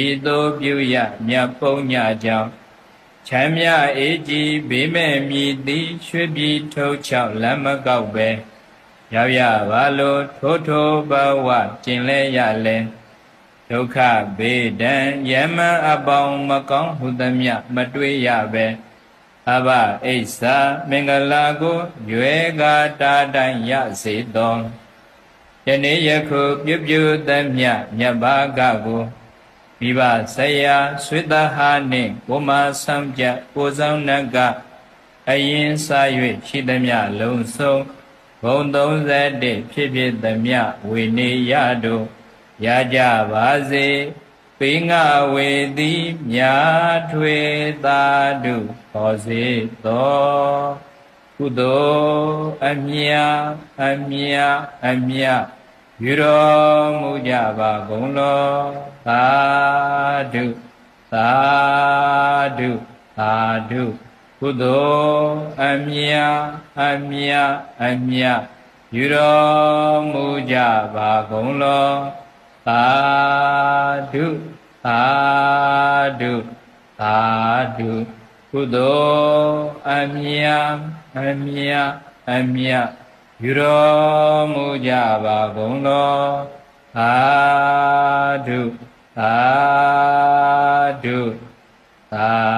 ဤသို့ပြုရမြတ်ပုံညကြောင့်ချမ်းမြအေးကြီးဘေးမဲ့မြည်သည်ရွှေပြည်ထုတ်ချောက်လမ်းမကောက်ပဲရောက်ရပါလို့ထိုးထိုးဘဝကျင်လဲရလဲဒုက္ခဘေးဒဏ်ယမန်အပေါင်းမကောင်းဟုသမျှမတွေ့ရပဲအဘအိဆာမင်္ဂလာကိုရွယ်ကာတာတိုင်းရစေသောယနေ့ယခုပြုပြုသမျှမြတ်ဘာကကို မိဘဆရာဆွေတဟာနှင့်ကိုမဆောင်ကြကိုဆောင်နတ်ကအရင်စား၍ရှိသမျှလုံးစုံဘုံ31ဖြစ်ဖြစ်သမျှဝေနေရတို့ရကြပါစေပိငါဝေသည်မြာထွေသာဓုဟောစေသောကုသိုလ်အမြအမြအမြ ယူတော်မူကြပါကုန်လောသာဓုသာဓုသာဓုကုသိုလ်အမြအမြအမြယူတော်မူကြပါကုန်လောသာဓုသာဓုသာဓုကုသိုလ်အမြအမြအမြ ယူတော်မူကြပါကုန်သောအာဓုအာဓုသာ